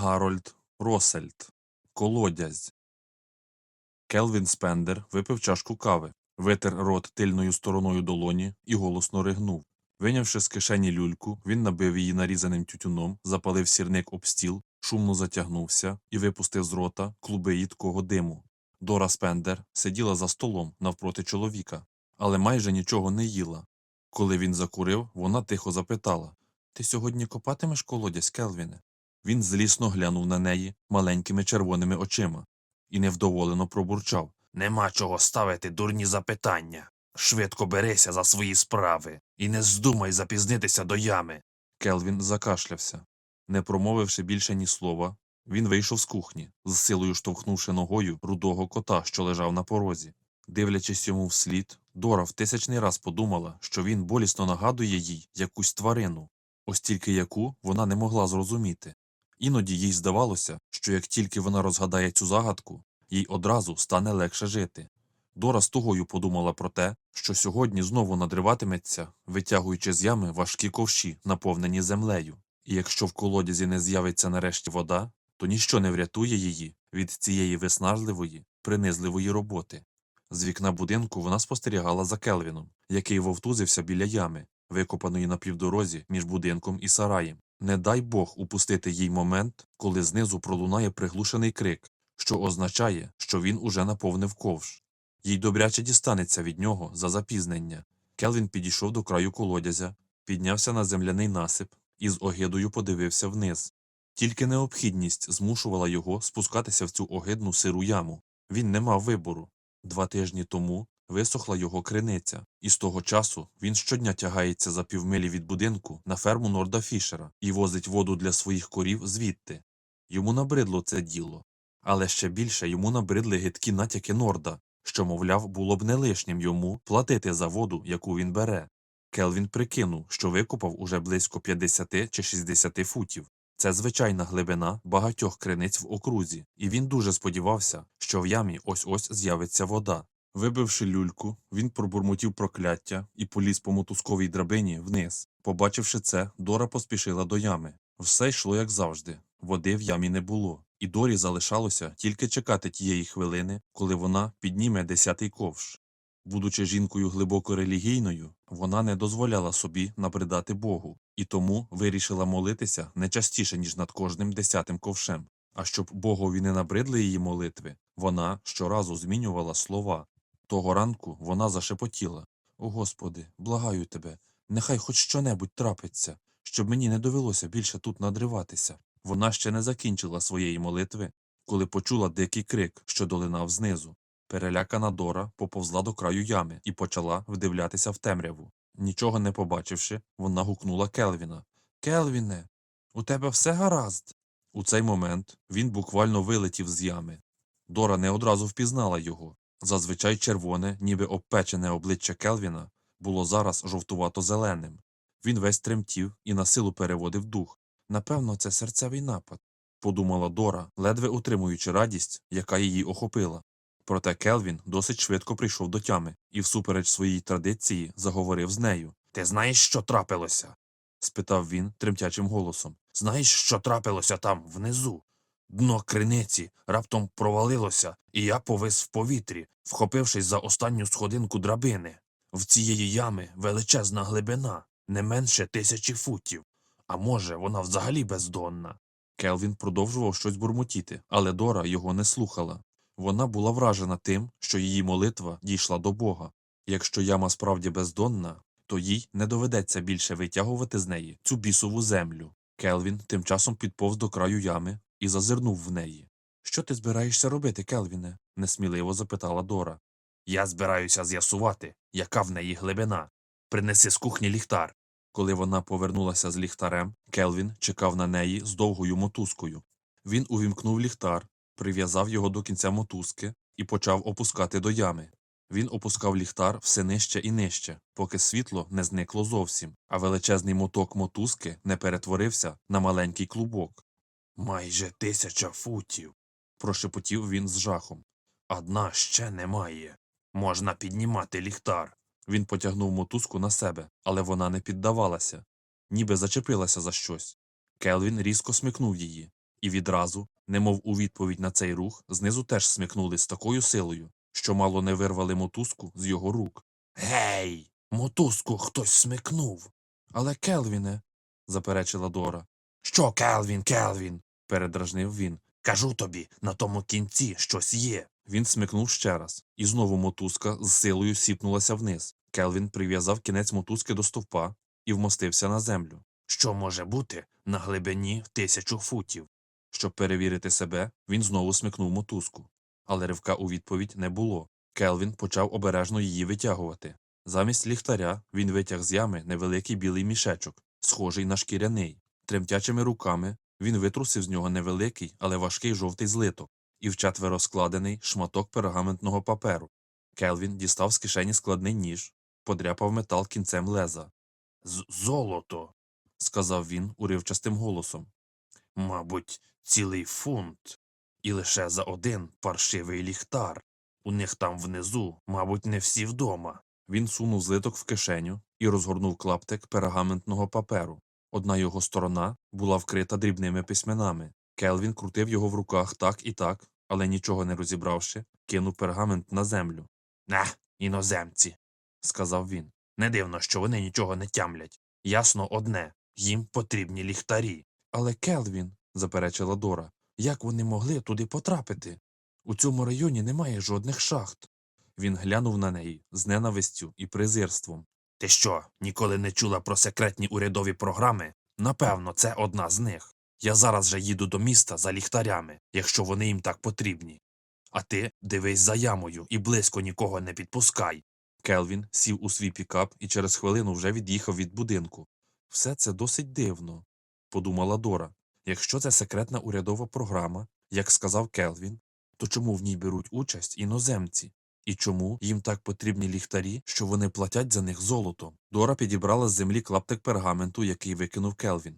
Гарольд Росельд. Колодязь. Келвін Спендер випив чашку кави, витер рот тильною стороною долоні і голосно ригнув. Винявши з кишені люльку, він набив її нарізаним тютюном, запалив сірник об стіл, шумно затягнувся і випустив з рота клуби їдкого диму. Дора Спендер сиділа за столом навпроти чоловіка, але майже нічого не їла. Коли він закурив, вона тихо запитала Ти сьогодні копатимеш колодязь, Келвіне? Він злісно глянув на неї маленькими червоними очима і невдоволено пробурчав. Нема чого ставити дурні запитання. Швидко берися за свої справи і не здумай запізнитися до ями. Келвін закашлявся. Не промовивши більше ні слова, він вийшов з кухні, з силою штовхнувши ногою рудого кота, що лежав на порозі. Дивлячись йому вслід, Дора в тисячний раз подумала, що він болісно нагадує їй якусь тварину, ось тільки яку вона не могла зрозуміти. Іноді їй здавалося, що як тільки вона розгадає цю загадку, їй одразу стане легше жити. Дора з тугою подумала про те, що сьогодні знову надриватиметься, витягуючи з ями важкі ковші, наповнені землею. І якщо в колодязі не з'явиться нарешті вода, то ніщо не врятує її від цієї виснажливої, принизливої роботи. З вікна будинку вона спостерігала за Келвіном, який вовтузився біля ями, викопаної на півдорозі між будинком і сараєм. Не дай Бог упустити їй момент, коли знизу пролунає приглушений крик, що означає, що він уже наповнив ковш. Їй добряче дістанеться від нього за запізнення. Келвін підійшов до краю колодязя, піднявся на земляний насип і з огидою подивився вниз. Тільки необхідність змушувала його спускатися в цю огидну сиру яму. Він не мав вибору. Два тижні тому висохла його криниця, і з того часу він щодня тягається за півмилі від будинку на ферму Норда Фішера і возить воду для своїх корів звідти. Йому набридло це діло. Але ще більше йому набридли гидкі натяки Норда, що, мовляв, було б не лишнім йому платити за воду, яку він бере. Келвін прикинув, що викопав уже близько 50 чи 60 футів. Це звичайна глибина багатьох криниць в окрузі, і він дуже сподівався, що в ямі ось ось з'явиться вода. Вибивши люльку, він пробурмотів прокляття і поліз по мотузковій драбині вниз. Побачивши це, Дора поспішила до ями. Все йшло як завжди. Води в ямі не було, і Дорі залишалося тільки чекати тієї хвилини, коли вона підніме десятий ковш. Будучи жінкою глибоко релігійною, вона не дозволяла собі набридати Богу, і тому вирішила молитися не частіше, ніж над кожним десятим ковшем. А щоб Богові не набридли її молитви, вона щоразу змінювала слова. Того ранку вона зашепотіла О Господи, благаю тебе, нехай хоч щонебудь трапиться, щоб мені не довелося більше тут надриватися. Вона ще не закінчила своєї молитви, коли почула дикий крик, що долинав знизу. Перелякана Дора поповзла до краю ями і почала вдивлятися в темряву. Нічого не побачивши, вона гукнула Келвіна Келвіне, у тебе все гаразд. У цей момент він буквально вилетів з ями. Дора не одразу впізнала його. Зазвичай червоне, ніби обпечене обличчя Келвіна було зараз жовтувато-зеленим. Він весь тремтів і на силу переводив дух. Напевно, це серцевий напад, подумала Дора, ледве утримуючи радість, яка її охопила. Проте Келвін досить швидко прийшов до тями і, всупереч своїй традиції, заговорив з нею. Ти знаєш, що трапилося? спитав він тремтячим голосом. Знаєш, що трапилося там внизу? Дно криниці раптом провалилося, і я повис в повітрі, вхопившись за останню сходинку драбини. В цієї ями величезна глибина, не менше тисячі футів. А може, вона взагалі бездонна. Келвін продовжував щось бурмотіти, але Дора його не слухала. Вона була вражена тим, що її молитва дійшла до Бога. Якщо яма справді бездонна, то їй не доведеться більше витягувати з неї цю бісову землю. Келвін тим часом підповз до краю ями і зазирнув в неї. Що ти збираєшся робити, Келвіне? несміливо запитала Дора. Я збираюся з'ясувати, яка в неї глибина. Принеси з кухні ліхтар. Коли вона повернулася з ліхтарем, Келвін чекав на неї з довгою мотузкою. Він увімкнув ліхтар, прив'язав його до кінця мотузки і почав опускати до ями. Він опускав ліхтар все нижче і нижче, поки світло не зникло зовсім, а величезний моток мотузки не перетворився на маленький клубок. Майже тисяча футів. Прошепотів він з жахом. Одна ще немає. Можна піднімати ліхтар. Він потягнув мотузку на себе, але вона не піддавалася, ніби зачепилася за щось. Келвін різко смикнув її. І відразу, немов у відповідь на цей рух, знизу теж смикнули з такою силою, що мало не вирвали мотузку з його рук. Гей! Мотузку хтось смикнув. Але Келвіне, заперечила Дора, Що, Келвін, Келвін? Передражнив він. Кажу тобі, на тому кінці щось є. Він смикнув ще раз, і знову мотузка з силою сіпнулася вниз. Келвін прив'язав кінець мотузки до стовпа і вмостився на землю. Що може бути на глибині тисячу футів? Щоб перевірити себе, він знову смикнув мотузку. Але ривка у відповідь не було. Келвін почав обережно її витягувати. Замість ліхтаря він витяг з ями невеликий білий мішечок, схожий на шкіряний. Тремтячими руками він витрусив з нього невеликий, але важкий жовтий злиток і вчетверо складений шматок пергаментного паперу. Келвін дістав з кишені складний ніж, подряпав метал кінцем леза. З золото. Сказав він уривчастим голосом. Мабуть, цілий фунт. І лише за один паршивий ліхтар. У них там внизу, мабуть, не всі вдома. Він сунув злиток в кишеню і розгорнув клаптик пергаментного паперу. Одна його сторона була вкрита дрібними письменами. Келвін крутив його в руках так і так, але нічого не розібравши, кинув пергамент на землю. Не, іноземці, Сказав він. не дивно, що вони нічого не тямлять. Ясно одне їм потрібні ліхтарі. Але Келвін, заперечила Дора, як вони могли туди потрапити? У цьому районі немає жодних шахт. Він глянув на неї з ненавистю і презирством. Ти що, ніколи не чула про секретні урядові програми? Напевно, це одна з них. Я зараз же їду до міста за ліхтарями, якщо вони їм так потрібні. А ти дивись за ямою і близько нікого не підпускай. Келвін сів у свій пікап і через хвилину вже від'їхав від будинку. Все це досить дивно, подумала Дора. Якщо це секретна урядова програма, як сказав Келвін, то чому в ній беруть участь іноземці? І чому їм так потрібні ліхтарі, що вони платять за них золотом? Дора підібрала з землі клаптик пергаменту, який викинув Келвін.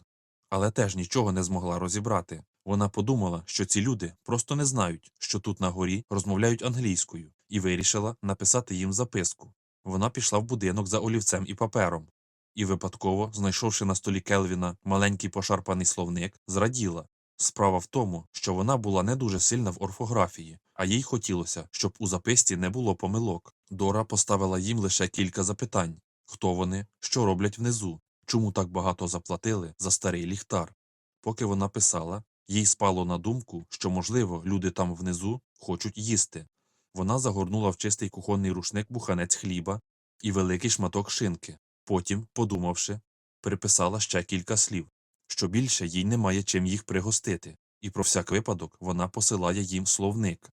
Але теж нічого не змогла розібрати. Вона подумала, що ці люди просто не знають, що тут на горі розмовляють англійською, і вирішила написати їм записку. Вона пішла в будинок за олівцем і папером, і випадково, знайшовши на столі Келвіна маленький пошарпаний словник, зраділа. Справа в тому, що вона була не дуже сильна в орфографії, а їй хотілося, щоб у записці не було помилок. Дора поставила їм лише кілька запитань хто вони, що роблять внизу, чому так багато заплатили за старий ліхтар. Поки вона писала, їй спало на думку, що, можливо, люди там внизу хочуть їсти. Вона загорнула в чистий кухонний рушник буханець хліба і великий шматок шинки. Потім, подумавши, приписала ще кілька слів, що більше їй немає чим їх пригостити, і про всяк випадок вона посилає їм словник.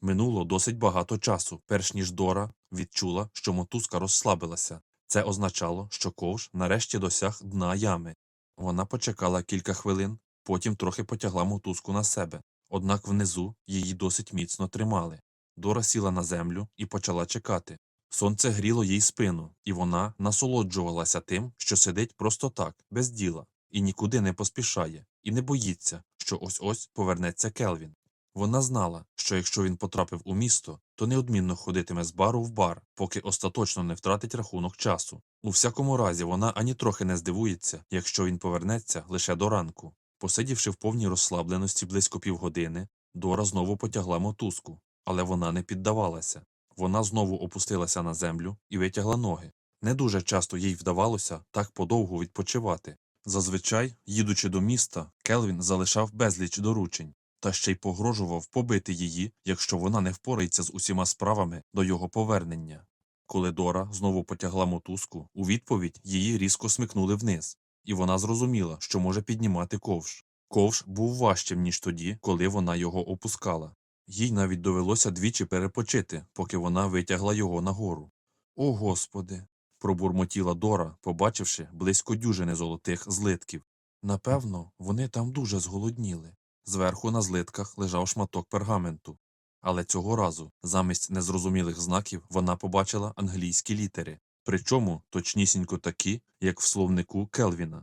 Минуло досить багато часу, перш ніж Дора відчула, що мотузка розслабилася. Це означало, що ковш нарешті досяг дна ями. Вона почекала кілька хвилин, потім трохи потягла мотузку на себе, однак внизу її досить міцно тримали. Дора сіла на землю і почала чекати. Сонце гріло їй спину, і вона насолоджувалася тим, що сидить просто так, без діла, і нікуди не поспішає, і не боїться, що ось ось повернеться Келвін. Вона знала, що якщо він потрапив у місто, то неодмінно ходитиме з бару в бар, поки остаточно не втратить рахунок часу. У всякому разі, вона ані трохи не здивується, якщо він повернеться лише до ранку. Посидівши в повній розслабленості близько півгодини, Дора знову потягла мотузку, але вона не піддавалася. Вона знову опустилася на землю і витягла ноги. Не дуже часто їй вдавалося так подовго відпочивати. Зазвичай, їдучи до міста, Келвін залишав безліч доручень та ще й погрожував побити її, якщо вона не впорається з усіма справами до його повернення. Коли Дора знову потягла мотузку, у відповідь її різко смикнули вниз, і вона зрозуміла, що може піднімати ковш. Ковш був важчим, ніж тоді, коли вона його опускала. Їй навіть довелося двічі перепочити, поки вона витягла його нагору. О, Господи. Пробурмотіла Дора, побачивши близько дюжини золотих злитків. Напевно, вони там дуже зголодніли. Зверху на злитках лежав шматок пергаменту. Але цього разу, замість незрозумілих знаків, вона побачила англійські літери, причому точнісінько такі, як в словнику Келвіна.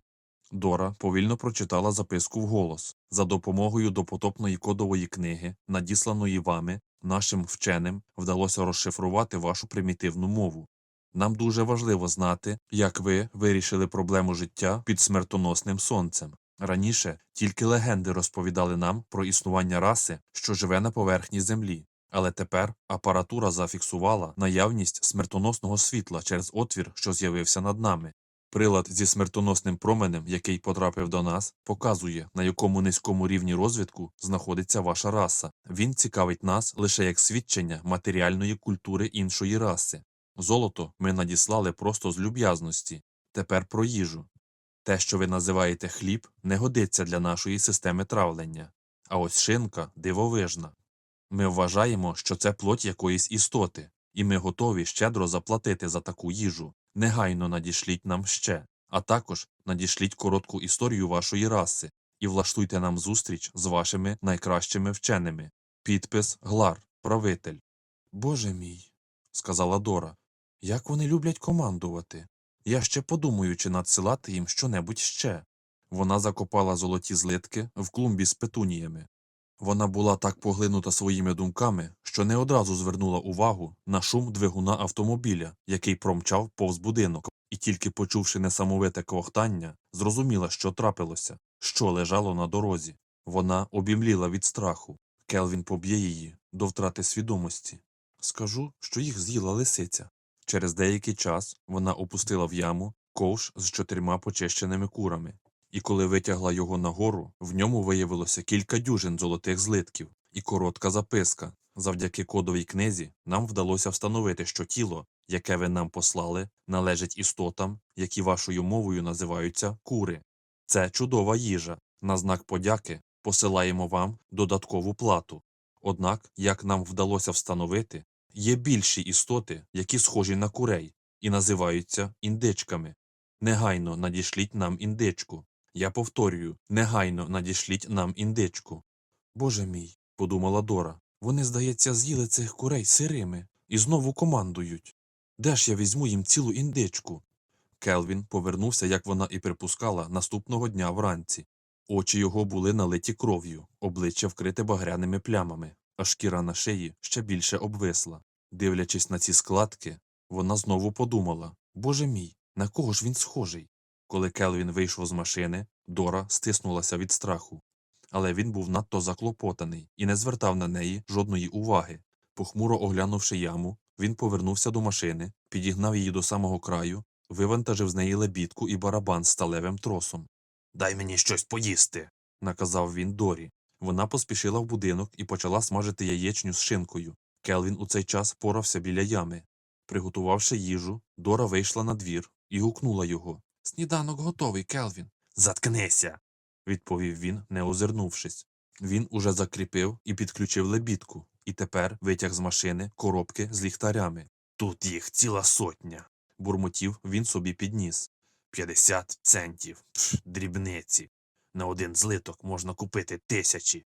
Дора повільно прочитала записку вголос за допомогою допотопної кодової книги, надісланої вами, нашим вченим, вдалося розшифрувати вашу примітивну мову. Нам дуже важливо знати, як ви вирішили проблему життя під смертоносним сонцем. Раніше тільки легенди розповідали нам про існування раси, що живе на поверхні Землі, але тепер апаратура зафіксувала наявність смертоносного світла через отвір, що з'явився над нами. Прилад зі смертоносним променем, який потрапив до нас, показує, на якому низькому рівні розвитку знаходиться ваша раса. Він цікавить нас лише як свідчення матеріальної культури іншої раси. Золото ми надіслали просто з люб'язності. Тепер про їжу. Те, що ви називаєте хліб, не годиться для нашої системи травлення. А ось шинка дивовижна. Ми вважаємо, що це плоть якоїсь істоти, і ми готові щедро заплатити за таку їжу. Негайно надішліть нам ще, а також надішліть коротку історію вашої раси і влаштуйте нам зустріч з вашими найкращими вченими. Підпис Глар, правитель. Боже мій, сказала Дора, як вони люблять командувати. Я ще подумаю, чи надсилати їм щонебудь ще. Вона закопала золоті злитки в клумбі з петуніями. Вона була так поглинута своїми думками, що не одразу звернула увагу на шум двигуна автомобіля, який промчав повз будинок, і тільки почувши несамовите квохтання, зрозуміла, що трапилося, що лежало на дорозі. Вона обімліла від страху. Келвін поб'є її до втрати свідомості. Скажу, що їх з'їла лисиця. Через деякий час вона опустила в яму ковш з чотирма почищеними курами, і коли витягла його нагору, в ньому виявилося кілька дюжин золотих злитків і коротка записка. Завдяки кодовій книзі нам вдалося встановити, що тіло, яке ви нам послали, належить істотам, які вашою мовою називаються кури. Це чудова їжа. На знак подяки посилаємо вам додаткову плату. Однак, як нам вдалося встановити, є більші істоти, які схожі на курей, і називаються індичками. Негайно надішліть нам індичку. Я повторюю, негайно надішліть нам індичку. Боже мій, подумала Дора, вони, здається, з'їли цих курей сирими і знову командують. Де ж я візьму їм цілу індичку? Келвін повернувся, як вона і припускала, наступного дня вранці. Очі його були налиті кров'ю, обличчя вкрите багряними плямами, а шкіра на шиї ще більше обвисла. Дивлячись на ці складки, вона знову подумала Боже мій, на кого ж він схожий? Коли Келвін вийшов з машини, Дора стиснулася від страху. Але він був надто заклопотаний і не звертав на неї жодної уваги. Похмуро оглянувши яму, він повернувся до машини, підігнав її до самого краю, вивантажив з неї лебідку і барабан з сталевим тросом. Дай мені щось поїсти. наказав він Дорі. Вона поспішила в будинок і почала смажити яєчню з шинкою. Келвін у цей час порався біля ями. Приготувавши їжу, Дора вийшла на двір і гукнула його. Сніданок готовий, Келвін, Заткнися. відповів він, не озирнувшись. Він уже закріпив і підключив лебідку, і тепер витяг з машини коробки з ліхтарями. Тут їх ціла сотня. Бурмотів він собі підніс. 50 центів. Пш, дрібниці. На один злиток можна купити тисячі.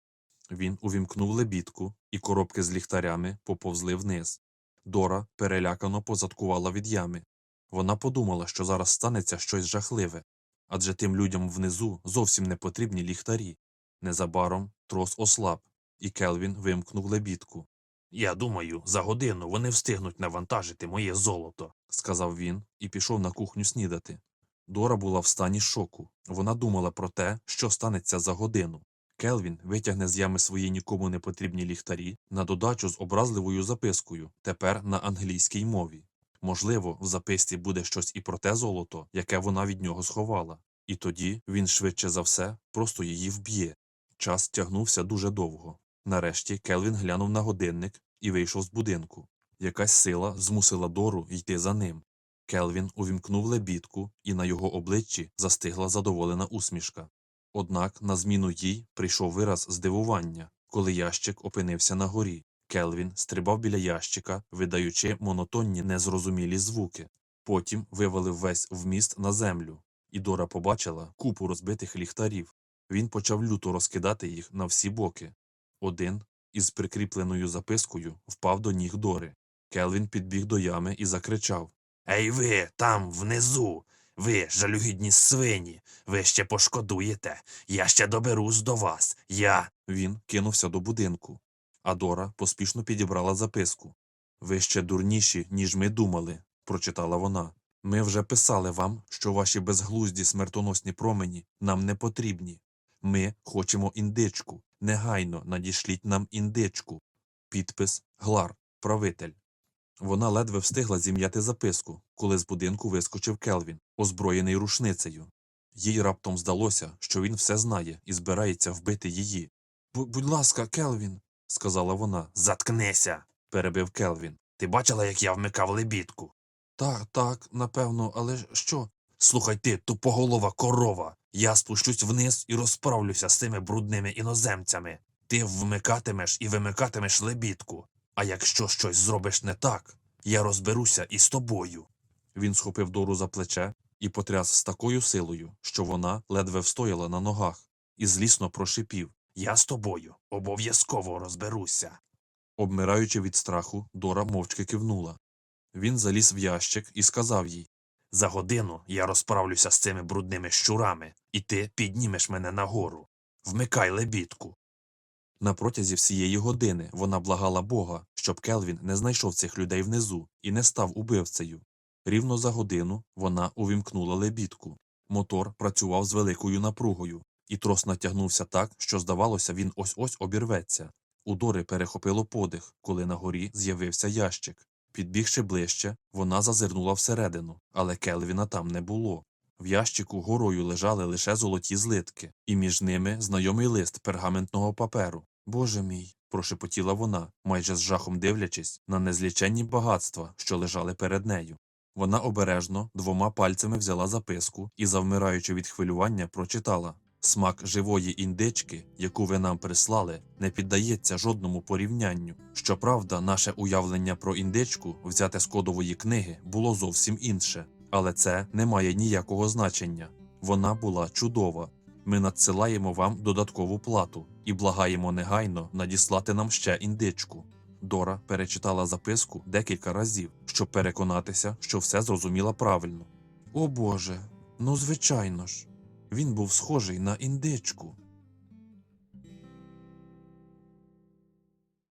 Він увімкнув лебідку, і коробки з ліхтарями поповзли вниз. Дора перелякано позадкувала від ями. Вона подумала, що зараз станеться щось жахливе, адже тим людям внизу зовсім не потрібні ліхтарі. Незабаром трос ослаб, і Келвін вимкнув лебідку. Я думаю, за годину вони встигнуть навантажити моє золото. сказав він і пішов на кухню снідати. Дора була в стані шоку. Вона думала про те, що станеться за годину. Келвін витягне з ями свої нікому не потрібні ліхтарі на додачу з образливою запискою, тепер на англійській мові. Можливо, в записці буде щось і про те золото, яке вона від нього сховала, і тоді він швидше за все просто її вб'є. Час тягнувся дуже довго. Нарешті Келвін глянув на годинник і вийшов з будинку. Якась сила змусила Дору йти за ним. Келвін увімкнув лебідку, і на його обличчі застигла задоволена усмішка. Однак на зміну їй прийшов вираз здивування, коли ящик опинився на горі. Келвін стрибав біля ящика, видаючи монотонні незрозумілі звуки. Потім вивалив весь вміст на землю, і Дора побачила купу розбитих ліхтарів. Він почав люто розкидати їх на всі боки. Один із прикріпленою запискою впав до ніг Дори. Келвін підбіг до ями і закричав Ей ви, там, внизу. Ви, жалюгідні свині, ви ще пошкодуєте. Я ще доберусь до вас. Я. Він кинувся до будинку, а Дора поспішно підібрала записку. Ви ще дурніші, ніж ми думали, прочитала вона. Ми вже писали вам, що ваші безглузді смертоносні промені нам не потрібні. Ми хочемо індичку. Негайно надішліть нам індичку. Підпис Глар, правитель. Вона ледве встигла зім'яти записку, коли з будинку вискочив Келвін, озброєний рушницею. Їй раптом здалося, що він все знає і збирається вбити її. Будь ласка, Келвін, сказала вона. Заткнися, Перебив Келвін. Ти бачила, як я вмикав лебідку? Так, так, напевно, але що? Слухай ти, тупоголова корова. Я спущусь вниз і розправлюся з цими брудними іноземцями. Ти вмикатимеш і вимикатимеш лебідку. А якщо щось зробиш не так, я розберуся із тобою. Він схопив Дору за плече і потряс з такою силою, що вона ледве встояла на ногах, і злісно прошипів. Я з тобою обов'язково розберуся. Обмираючи від страху, Дора мовчки кивнула. Він заліз в ящик і сказав їй За годину я розправлюся з цими брудними щурами, і ти піднімеш мене нагору. Вмикай лебідку. На протязі всієї години вона благала Бога, щоб Келвін не знайшов цих людей внизу і не став убивцею. Рівно за годину вона увімкнула лебідку. Мотор працював з великою напругою, і трос натягнувся так, що, здавалося, він ось-ось обірветься. У Дори перехопило подих, коли на горі з'явився ящик. Підбігши ближче, вона зазирнула всередину, але Келвіна там не було. В ящику горою лежали лише золоті злитки, і між ними знайомий лист пергаментного паперу. Боже мій, прошепотіла вона, майже з жахом дивлячись на незліченні багатства, що лежали перед нею. Вона обережно двома пальцями взяла записку і, завмираючи від хвилювання, прочитала Смак живої індички, яку ви нам прислали, не піддається жодному порівнянню. Щоправда, наше уявлення про індичку, взяте з кодової книги, було зовсім інше, але це не має ніякого значення. Вона була чудова. Ми надсилаємо вам додаткову плату і благаємо негайно надіслати нам ще індичку. Дора перечитала записку декілька разів, щоб переконатися, що все зрозуміла правильно. О Боже, ну звичайно ж. Він був схожий на індичку.